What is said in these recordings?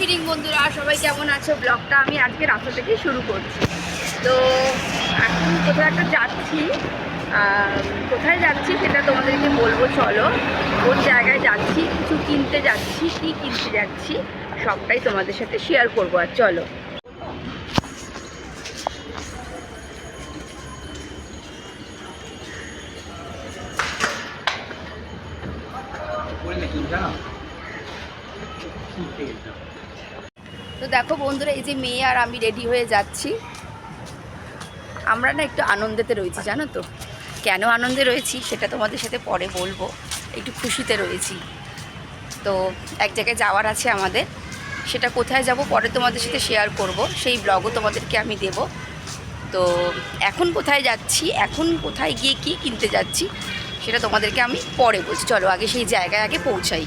Evening বন্ধুরা, সবাই কেমন আছো? ব্লগটা আমি আজকে রাস্তা থেকে শুরু করছি। তো এখন কোথাও একটা যাচ্ছি। কোথায় যাচ্ছি সেটা তোমাদেরকে বলব, চলো। কোন জায়গায় যাচ্ছি, কিছু কিনতে যাচ্ছি, কি কিনতে যাচ্ছি, সবটাই তোমাদের সাথে শেয়ার করব। আর চলো। তো দেখো বন্ধুরা, এই যে মেয়ে আর আমি রেডি হয়ে যাচ্ছি। আমরা না একটু আনন্দেতে রয়েছি, জানো তো? কেন আনন্দে রয়েছি সেটা তোমাদের সাথে পরে বলব। একটু খুশিতে রয়েছি। তো এক জায়গায় যাওয়ার আছে আমাদের। সেটা কোথায় যাব পরে তোমাদের সাথে শেয়ার করব। সেই ব্লগও তোমাদেরকে আমি দেব। তো এখন কোথায় যাচ্ছি, এখন কোথায় গিয়ে কি কিনতে যাচ্ছি, সেটা তোমাদেরকে আমি পরে বলছি। চলো আগে সেই জায়গায় আগে পৌঁছাই।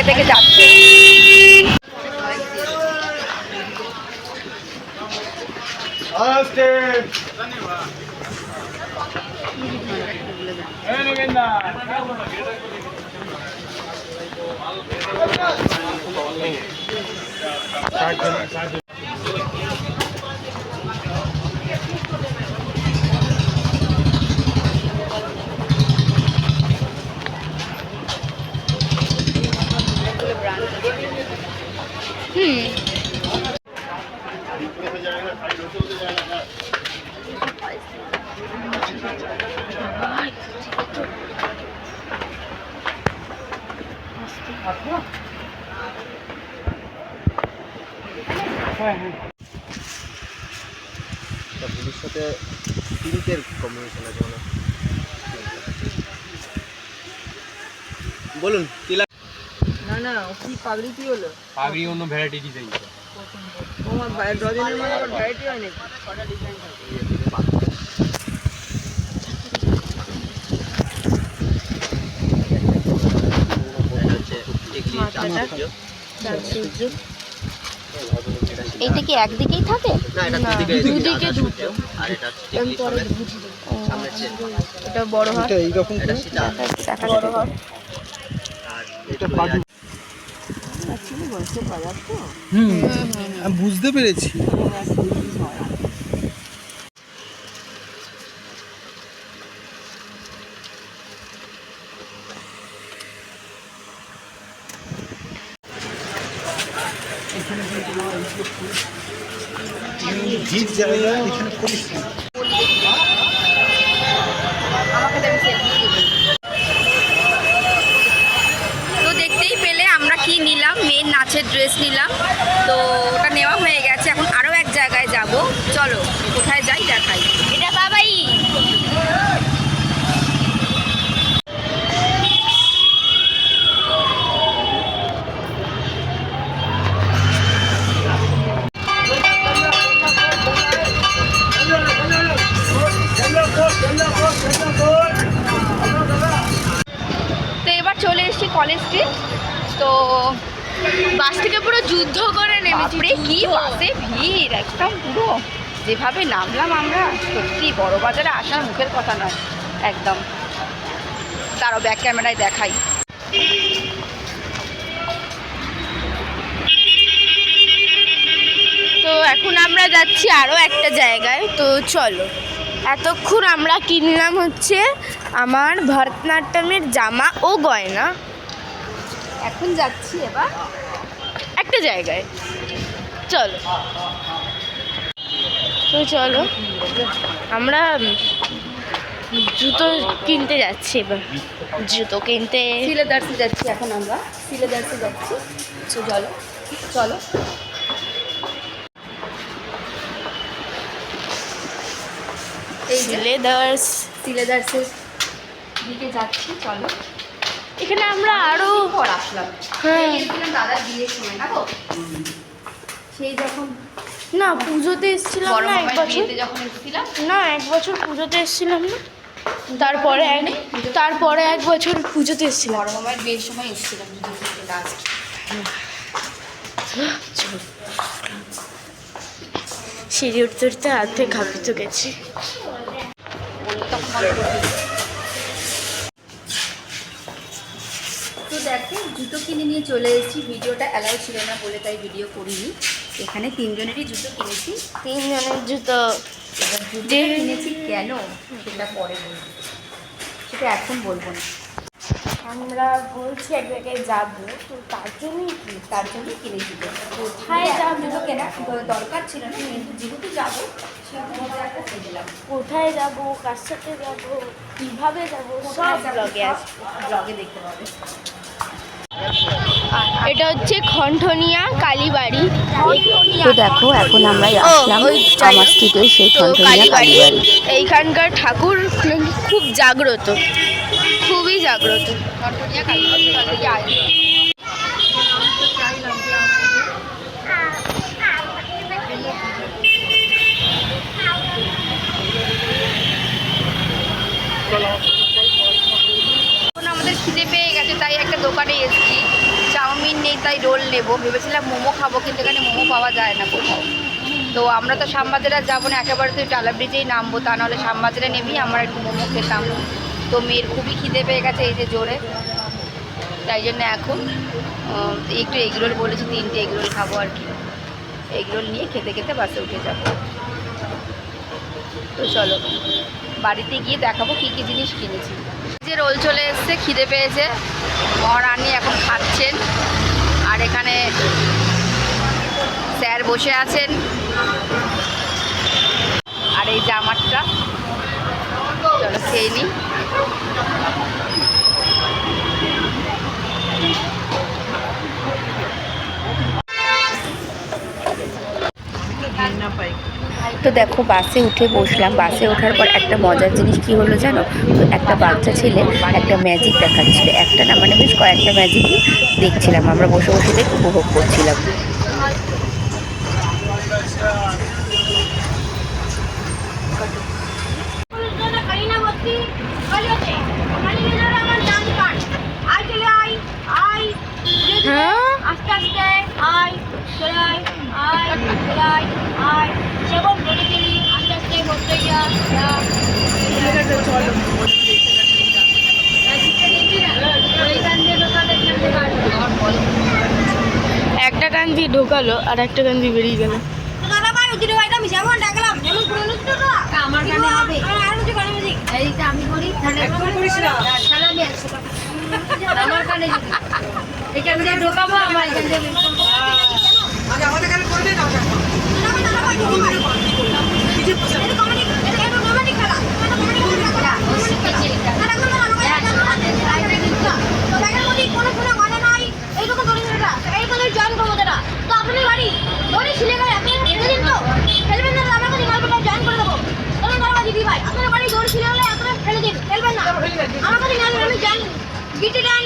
গুগল ম্যাপ দেখে তা ভবিষ্যতে সিল্কের কম্বিনেশন আছে মানে। বলুন কি লাগ না না ও কি পাগড়ি কি হলো? পাগড়ি অন্য ভ্যারাইটি ডিজাইন তোমার বাইরে ডজনের মানে আবার ভ্যারাইটি হয় নাকি? কটা ডিজাইন থাকে এইটা কি একদিকেই থাকে? না এটা দুদিকে দুদিকে দুটো। আর এটা বড় হয়? এইরকম এটা সীতা দেখা বড় হয়। আর এটা বাজু বুঝতে পেরেছি। জায়গা এখানে করিস না। আমাকে দেবে selfie দিবে। তো দেখতেই পেলে আমরা কি নিলাম মেয়ের নাচের ড্রেস নিলাম তো ওটা নেওয়া হয়ে গেছে এখন আরও এক জায়গায় যাব চলো কোথায় যাই দেখাই স্ট্রিট তো বাস থেকে পুরো যুদ্ধ করে নেমেছি। কি বাসে ভিড় একদম পুরো। যেভাবে নামলাম আমরা সত্যি বড় বাজারে আসার মুখের কথা নয় একদম। তারও ব্যাক ক্যামেরায় দেখাই। তো এখন আমরা যাচ্ছি আরও একটা জায়গায়। তো চলো এতক্ষণ আমরা কিনলাম হচ্ছে আমার ভরতনাট্যমের জামা ও গয়না। এখন যাচ্ছি এবার। একটা জায়গায়। চলো। তো চলো আমরা জুতো কিনতে যাচ্ছি এবার। জুতো কিনতে। সিলেদার্সে যাচ্ছি এখন আমরা। সিলেদার্সে যাচ্ছি। তো চলো চলো। এই যে সিলেদার্সের দিকে যাচ্ছি চলো। এখানে আমরা পর আসলাম। হ্যাঁ। এই গেছিলাম দাদার বিয়ের সময় না গো? সেই যখন না পুজোতে এসেছিলাম না এক বছর। না এক বছর পুজোতে এসেছিলাম না। তারপরে তারপরে এক বছর পুজোতে এসেছিলাম। বড় মামার বিয়ের সময় এসেছিলাম লাস্ট সিঁড়ি উঠতে উঠতে হাত খাপিত গেছি। দেখো জুতো কিনে নিয়ে চলে এসেছি। ভিডিওটা অ্যালাউ ছিল না বলে তাই ভিডিও করিনি। এখানে তিনজনেরই জুতো কিনেছি। তিনজনের জুতো। এবার জুতো কিনেছি কেন? সেটা পরে বলব। সেটা এখন বলব না। আমরা বলছি এক জায়গায় যাব তো তার জন্যই কি? তার জন্য কিনেছি তো। কোথায় যাব জুতো কেনা? দরকার ছিল না কিন্তু যেহেতু যাব কোথায় যাব কার সাথে যাব কীভাবে যাব সব ব্লগে আছে। ব্লগে দেখতে পাবে। এটা হচ্ছে খন্ঠনিয়া কালীবাড়ি। তো দেখো এখন আমরা ওই আমার স্ট্রিটের সেই তো কালীবাড়ি। এইখানকার ঠাকুর খুব জাগ্রত। খুবই জাগ্রত। আমাদের খিদে পেয়ে গেছে, তাই একটা দোকানে এসেছি। চাউমিন নেই, তাই রোল নেব। ভেবেছিলাম মোমো খাব, কিন্তু এখানে মোমো পাওয়া যায় না কোথাও। তো আমরা তো শ্যামবাজারে যাব না, একেবারে তো টালা ব্রিজেই নামবো, তা নাহলে শ্যামবাজারে নেমেই আমরা একটু মোমো খেতাম। তো মেয়ের খুবই খিদে পেয়ে গেছে এই যে জোরে। তাই জন্য এখন একটু এগরোল বলেছি, তিনটে এগরোল খাব আর কি। এগরোল নিয়ে খেতে খেতে বাসে উঠে যাব। তো চলো, বাড়িতে গিয়ে দেখাবো কী কী জিনিস কিনেছি। যে রোল চলে এসছে, খিদে পেয়েছে। মহারানী এখন খাচ্ছেন। আর এখানে স্যার বসে আছেন। আর এই জামারটা খেয়ে তো দেখো, বাসে উঠে বসলাম। বাসে ওঠার পর একটা মজার জিনিস কি হলো জানো? তো একটা বাচ্চা ছেলে একটা ম্যাজিক দেখাচ্ছিল। একটা না মানে বেশ কয়েকটা ম্যাজিকই দেখছিলাম। আমরা বসে বসে দেখে উপভোগ করছিলাম। আস্তে আস্তে আয় চলে আয় আয় চলে আয়। আয় সেবন করে দিলি আস্তে আস্তে করতে যা যা। একটা গান দিয়ে ঢোকালো আর একটা গান দিয়ে বেরিয়ে গেল। আমি আমার গানে হবে? আর কিছু গানে মিউজিক এইটা আমি করি তাহলে করিস না। তাহলে আমি একশো টাকা আমার গানে যদি এখান দিয়ে ঢোকাবো আমার এখান দিয়ে আগে আমাদের কিছু করব না আমার কাছে গল্পটা জয়েন করে দেবো তবে দাদা দিদি ভাই আপনার বাড়ি দৌড় ছিলে গেলে আপনার ফেলে দিন খেলবেন না আমার কাছে আমি জয়েন বিটি ডান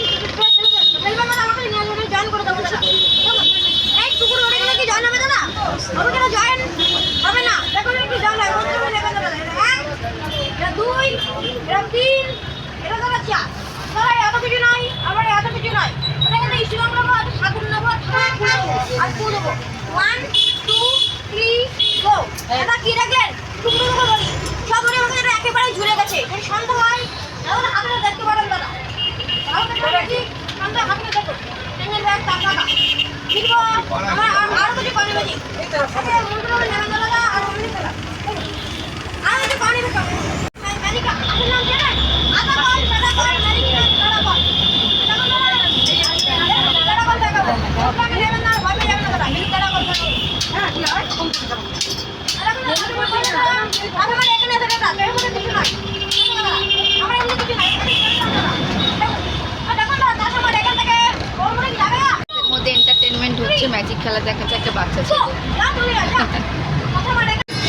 এরকম এটা তারা চাষ এত কিছু নাই আবার এত কিছু নাই। ওটা কিন্তু ইস্টগ্রাম নেব আর ঠাকুর নেব আর ফুল দেবো। ওয়ান টু থ্রি গো এটা কি রাখলেন টুকরো টুকরো বলি। সব মনে এটা একেবারেই ঝুলে গেছে। যদি শান্ত হয়, তাহলে আপনারা দেখতে পারেন দাদা। শান্ত হাতে দেখো। টেঙ্গেল আমার আর অনেক দাদা, আর Sandal.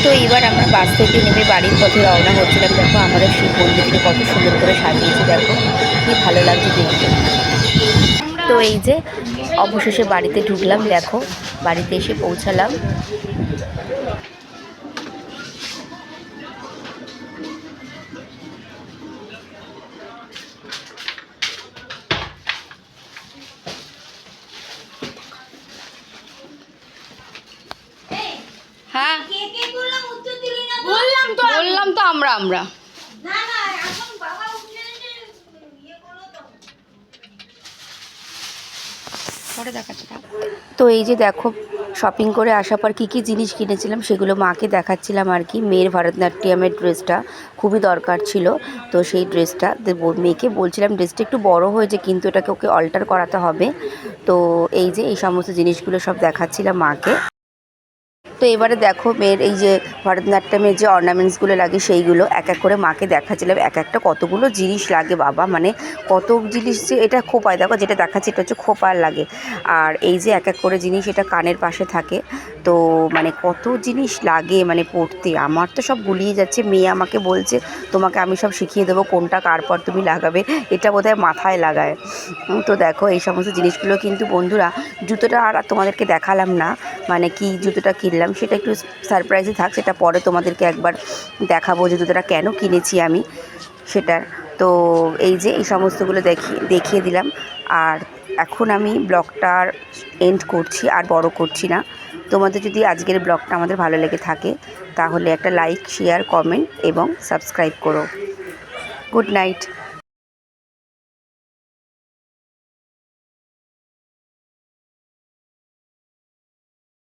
তো এবার আমরা বাস থেকে নেমে বাড়ির পথে রওনা হচ্ছিলাম। দেখো আমাদের শিব মন্দিরটি কত সুন্দর করে সাজিয়েছে দেখো। কি ভালো লাগছে দেখতে। তো এই যে অবশেষে বাড়িতে ঢুকলাম দেখো। বাড়িতে এসে পৌঁছালাম। হ্যাঁ কে কে বললাম উত্তর দিলি না বললাম তো বললাম তো আমরা আমরা। না না এখন বাবা উঠে ইয়ে তো। পরে দেখাচ্ছি তো এই যে দেখো শপিং করে আসার পর কী কী জিনিস কিনেছিলাম সেগুলো মাকে দেখাচ্ছিলাম আর কি। মেয়ের ভারতনাট্যমের ড্রেসটা খুবই দরকার ছিল তো সেই ড্রেসটা মেয়েকে বলছিলাম ড্রেসটা একটু বড় হয়েছে কিন্তু এটাকে ওকে অল্টার করাতে হবে। তো এই যে এই সমস্ত জিনিসগুলো সব দেখাচ্ছিলাম মাকে। তো এবারে দেখো মেয়ের এই যে ভরতনাট্যমের যে অর্নামেন্টসগুলো লাগে সেইগুলো এক এক করে মাকে দেখাচ্ছিলাম। এক একটা কতগুলো জিনিস লাগে বাবা মানে কত জিনিস যে এটা খোপায়। দেখো যেটা দেখাচ্ছে এটা হচ্ছে খোপার লাগে। আর এই যে এক এক করে জিনিস এটা কানের পাশে থাকে। তো মানে কত জিনিস লাগে মানে পড়তে। আমার তো সব গুলিয়ে যাচ্ছে। মেয়ে আমাকে বলছে, তোমাকে আমি সব শিখিয়ে দেবো কোনটা কার পর তুমি লাগাবে। এটা বোধহয় মাথায় লাগায়। তো দেখো এই সমস্ত জিনিসগুলো কিন্তু বন্ধুরা, জুতোটা আর তোমাদেরকে দেখালাম না। মানে কি জুতোটা কিনলাম সেটা একটু সারপ্রাইজে থাক, সেটা পরে তোমাদেরকে একবার দেখাবো যে জুতোটা কেন কিনেছি আমি সেটার। তো এই যে, এই সমস্তগুলো দেখিয়ে দেখিয়ে দিলাম। আর এখন আমি ব্লগটার এন্ড করছি, আর বড় করছি না। তোমাদের যদি আজকের ব্লগটা আমাদের ভালো লেগে থাকে, তাহলে একটা লাইক শেয়ার কমেন্ট এবং সাবস্ক্রাইব করো। Good night